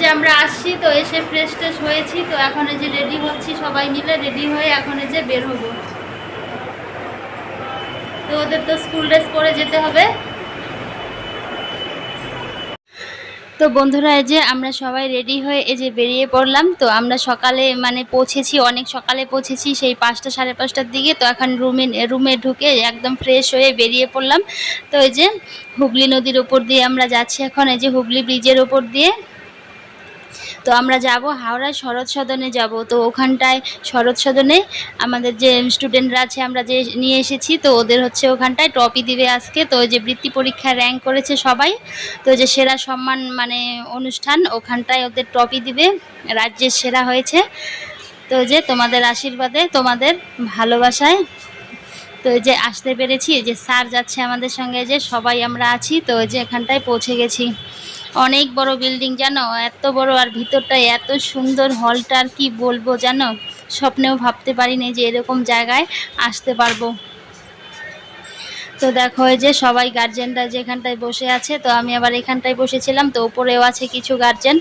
যে আমরা আসছি, তো এসে ফ্রেশ ট্রেশ হয়েছি, তো এখন যে রেডি হচ্ছি, সবাই মিলে রেডি হয়ে এখন যে বের হব। তো ওদের তো স্কুল ড্রেস পরে যেতে হবে। তো বন্ধুরা, এই যে আমরা সবাই রেডি হয়ে এই যে বেরিয়ে পড়লাম, তো আমরা সকালে মানে পৌঁছেছি, অনেক সকালে পৌঁছেছি, সেই পাঁচটা সাড়ে পাঁচটার দিকে, তো এখন রুমে রুমে ঢুকে একদম ফ্রেশ হয়ে বেরিয়ে পড়লাম। তো এই যে হুগলি নদীর ওপর দিয়ে আমরা যাচ্ছি এখন, এই যে হুগলি ব্রিজের ওপর দিয়ে। তো আমরা যাব হাওড়ায় শরৎ সদনে যাব। তো ওখানটায় শরৎ সদনে আমাদের যে স্টুডেন্টরা আছে, আমরা যে নিয়ে এসেছি, তো ওদের হচ্ছে ওখানটায় ট্রফি দিবে আজকে। তো যে বৃত্তি পরীক্ষায় র্যাঙ্ক করেছে সবাই, তো যে সেরা সম্মান মানে অনুষ্ঠান, ওখানটায় ওদের ট্রফি দিবে। রাজ্যের সেরা হয়েছে। তো যে তোমাদের আশীর্বাদে, তোমাদের ভালোবাসায় তো এই যে আসতে পেরেছি যে স্যার যাচ্ছে আমাদের সঙ্গে যে সবাই আমরা আছি, তো যে এখানটায় পৌঁছে গেছি। অনেক বড় বিল্ডিং জানো, এত বড় আর ভিতরটা এত সুন্দর হলটা আর কি বলব জানো? স্বপ্নেও ভাবতে পারিনি যে এরকম জায়গায় আসতে পারব। তো দেখো, এই যে সবাই গার্জেনরা যেখানটায় বসে আছে, তো আমি আবার এখানটায় বসেছিলাম, তো উপরেও আছে কিছু গার্জেন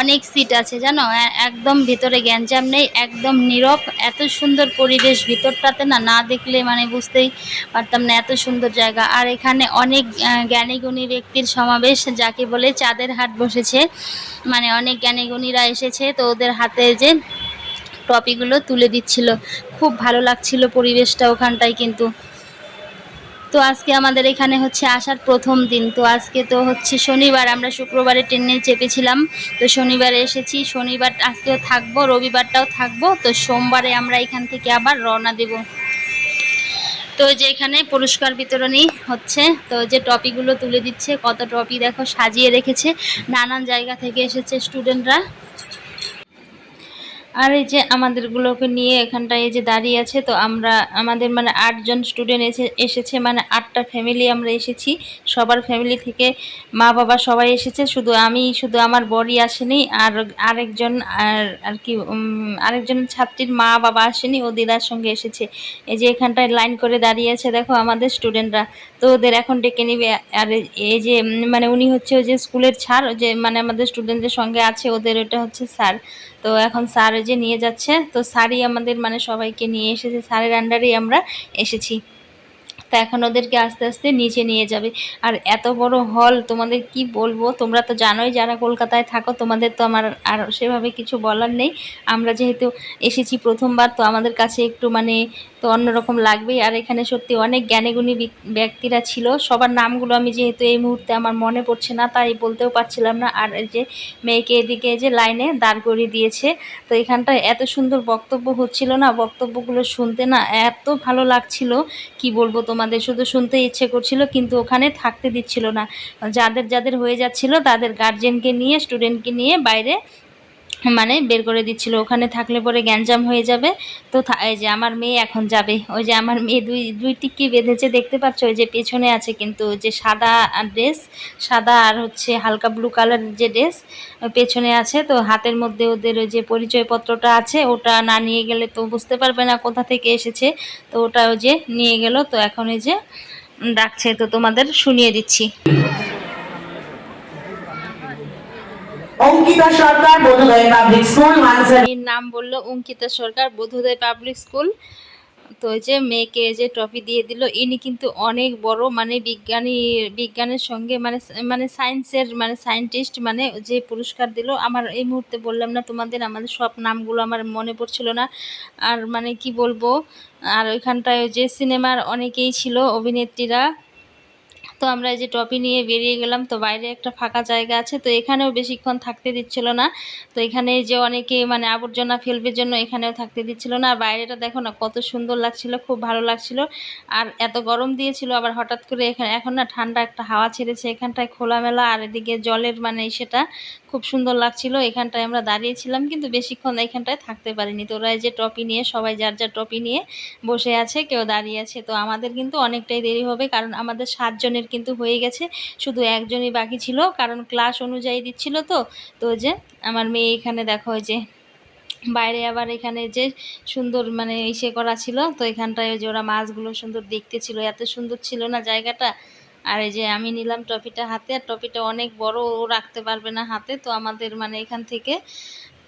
অনেক সিট আছে, জানো? একদম ভিতরে গ্যাঞ্জাম নেই, একদম নীরব, এত সুন্দর পরিবেশ ভিতরটাতে না না দেখলে মানে বুঝতেই পারতাম না, এত সুন্দর জায়গা। আর এখানে অনেক জ্ঞানীগুণী ব্যক্তির সমাবেশ, যাকে বলে চাঁদের হাট বসেছে। মানে অনেক জ্ঞানীগুণীরা এসেছে, তো ওদের হাতে যে টপিগুলো তুলে দিচ্ছিল। খুব ভালো লাগছিল পরিবেশটা ওখানটায় কিন্তু। তো আজকে আমাদের এখানে হচ্ছে আসার প্রথম দিন। তো আজকে তো হচ্ছে শনিবার, আমরা শুক্রবারে ট্রেনে চেপেছিলাম। তো শনিবারে এসেছি, শনিবার আজকেও থাকব, রবিবারটাও থাকব। তো সোমবারে আমরা এখান থেকে আবার রওনা দেব। তো যে এখানে পুরস্কার বিতরণী হচ্ছে, তো যে টপিগুলো তুলে দিচ্ছে, কত টপি দেখো সাজিয়ে রেখেছে। নানান জায়গা থেকে এসেছে স্টুডেন্টরা। আর এই যে আমাদেরগুলোকে নিয়ে এখানটায় এই যে দাঁড়িয়ে আছে, তো আমরা আমাদের মানে আটজন স্টুডেন্ট এসে, এসেছে মানে আটটা ফ্যামিলি আমরা এসেছি। সবার ফ্যামিলি থেকে মা বাবা সবাই এসেছে, শুধু আমি, শুধু আমার বড়ি আসেনি, আর আরেকজন, আর আর কি আরেকজন ছাত্রীর মা বাবা আসেনি, ও দিদার সঙ্গে এসেছে। এই যে এখানটায় লাইন করে দাঁড়িয়ে আছে, দেখো আমাদের স্টুডেন্টরা তো ওদের এখন ডেকে নিবে, আর এই যে মানে উনি হচ্ছে ওই যে স্কুলের ছাড়, যে মানে আমাদের স্টুডেন্টদের সঙ্গে আছে, ওদের ওটা হচ্ছে স্যার তো এখন স্যার নিয়ে যাচ্ছে। তো স্যারই আমাদের মানে সবাইকে নিয়ে এসেছে। স্যারের আন্ডারেই আমরা এসেছি। তো এখন ওদেরকে আস্তে আস্তে নিচে নিয়ে যাবে। আর এত বড় হল তোমাদের কি বলব? তোমরা তো জানোই যারা কলকাতায় থাকো, তোমাদের তো আমার আর সেভাবে কিছু বলার নেই। আমরা যেহেতু এসেছি প্রথমবার, তো আমাদের কাছে একটু মানে তো অন্যরকম লাগবেই। আর এখানে সত্যি অনেক জ্ঞানীগুণী ব্যক্তিরা ছিল। সবার নামগুলো আমি যেহেতু এই মুহূর্তে আমার মনে পড়ছে না, তাই বলতেও পারছিলাম না। আর যে মেয়েকে এদিকে যে লাইনে দাঁড় করিয়ে দিয়েছে, তো এখানটায় এত সুন্দর বক্তব্য হচ্ছিল না, বক্তব্যগুলো শুনতে না এত ভালো লাগছিল। কি বলব তোমাদের শুধু শুনতে ইচ্ছে করছিল, কিন্তু ওখানে থাকতে দিচ্ছিল না। যাদের যাদের হয়ে যাচ্ছিল, তাদের গার্জেনকে নিয়ে স্টুডেন্টকে নিয়ে বাইরে মানে বের করে দিচ্ছিল। ওখানে থাকলে পরে গ্যাঞ্জাম হয়ে যাবে। তো এই যে আমার মেয়ে এখন যাবে। ওই যে আমার মেয়ে দুই দুই টিকি বেঁধেছে। দেখতে পাচ্ছ ওই যে পেছনে আছে কিন্তু যে সাদা ড্রেস, সাদা আর হচ্ছে হালকা ব্লু কালার যে ড্রেস, পেছনে আছে। তো হাতের মধ্যে ওদের ওই যে পরিচয়পত্রটা আছে। ওটা না নিয়ে গেলে তো বুঝতে পারবে না কোথা থেকে এসেছে। তো ওটা ওই যে নিয়ে গেল। তো এখন এই যে ডাকছে। তো তোমাদের শুনিয়ে দিচ্ছি। অঙ্কিতা সরকার, বোধোদয় পাবলিক স্কুল মানসার এর নাম বলল অঙ্কিতা সরকার, বোধোদয় পাবলিক স্কুল। তো যে মেয়েকে যে ট্রফি দিয়ে দিল, ইনি কিন্তু অনেক বড় মানে বিজ্ঞানী, বিজ্ঞানের সঙ্গে মানে মানে সায়েন্সের মানে সায়েন্টিস্ট মানে যে পুরস্কার দিল, আমার এই মুহূর্তে বললাম না তোমাদের, আমাদের সব নামগুলো আমার মনে পড়ছিল না। আর মানে কি বলব, আর ওইখানটায় যে সিনেমার অনেকেই ছিল, অভিনেত্রীরা তো আমরা এই যে টপি নিয়ে বেরিয়ে গেলাম, তো বাইরে একটা ফাঁকা জায়গা আছে, তো এখানেও বেশিক্ষণ থাকতে দিচ্ছিল না। তো এখানে যে অনেকে মানে আবর্জনা ফেলবে জন্য এখানেও থাকতে দিচ্ছিল না। আর বাইরেটা দেখো না, কত সুন্দর লাগছিল, খুব ভালো লাগছিল। আর এত গরম দিয়েছিল, আবার হঠাৎ করে এখানে এখন না ঠান্ডা একটা হাওয়া ছেড়েছে এখানটায় খোলামেলা, আর এদিকে জলের মানে সেটা খুব সুন্দর লাগছিল। এখানটায় আমরা দাঁড়িয়েছিলাম, কিন্তু বেশিক্ষণ এখানটায় থাকতে পারিনি। তো ওরা যে টপি নিয়ে, সবাই যার যার টপি নিয়ে বসে আছে, কেউ দাঁড়িয়ে আছে। তো আমাদের কিন্তু অনেকটাই দেরি হবে, কারণ আমাদের সাতজনের কিন্তু হয়ে গেছে। শুধু একজনই বাকি ছিল, কারণ ক্লাস অনুযায়ী দিচ্ছিল তো। তো যে আমার মেয়ে এখানে দেখো যে বাইরে আবার এখানে যে সুন্দর মানে ইসে করা ছিল, তো এখানটায় যে ওরা মাছগুলো সুন্দর দেখতে ছিল। এত সুন্দর ছিল না জায়গাটা। আর এই যে আমি নিলাম টপিটা হাতে, আর টপিটা অনেক বড় ও রাখতে পারবে না হাতে। তো আমাদের মানে এখান থেকে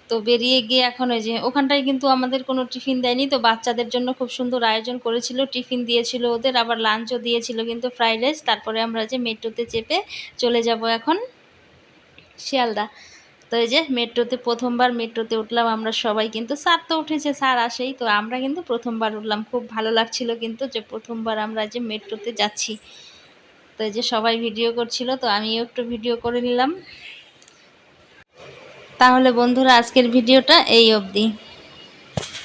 তো বেরিয়ে গিয়ে এখন ওই যে, ওখানটায় কিন্তু আমাদের কোনো টিফিন দেয়নি, তো বাচ্চাদের জন্য খুব সুন্দর আয়োজন করেছিল। টিফিন দিয়েছিল ওদের, আবার লাঞ্চও দিয়েছিল কিন্তু ফ্রাইড রাইস। তারপরে আমরা যে মেট্রোতে চেপে চলে যাব এখন শিয়ালদা। তো এই যে মেট্রোতে, প্রথমবার মেট্রোতে উঠলাম আমরা সবাই কিন্তু। স্যার তো উঠেছে, স্যার আসেই। তো আমরা কিন্তু প্রথমবার উঠলাম। খুব ভালো লাগছিল কিন্তু যে প্রথমবার আমরা যে মেট্রোতে যাচ্ছি। তো এই যে সবাই ভিডিও করছিল, তো আমিও একটু ভিডিও করে নিলাম। তাহলে বন্ধুরা আজকের ভিডিওটা এই অবধি।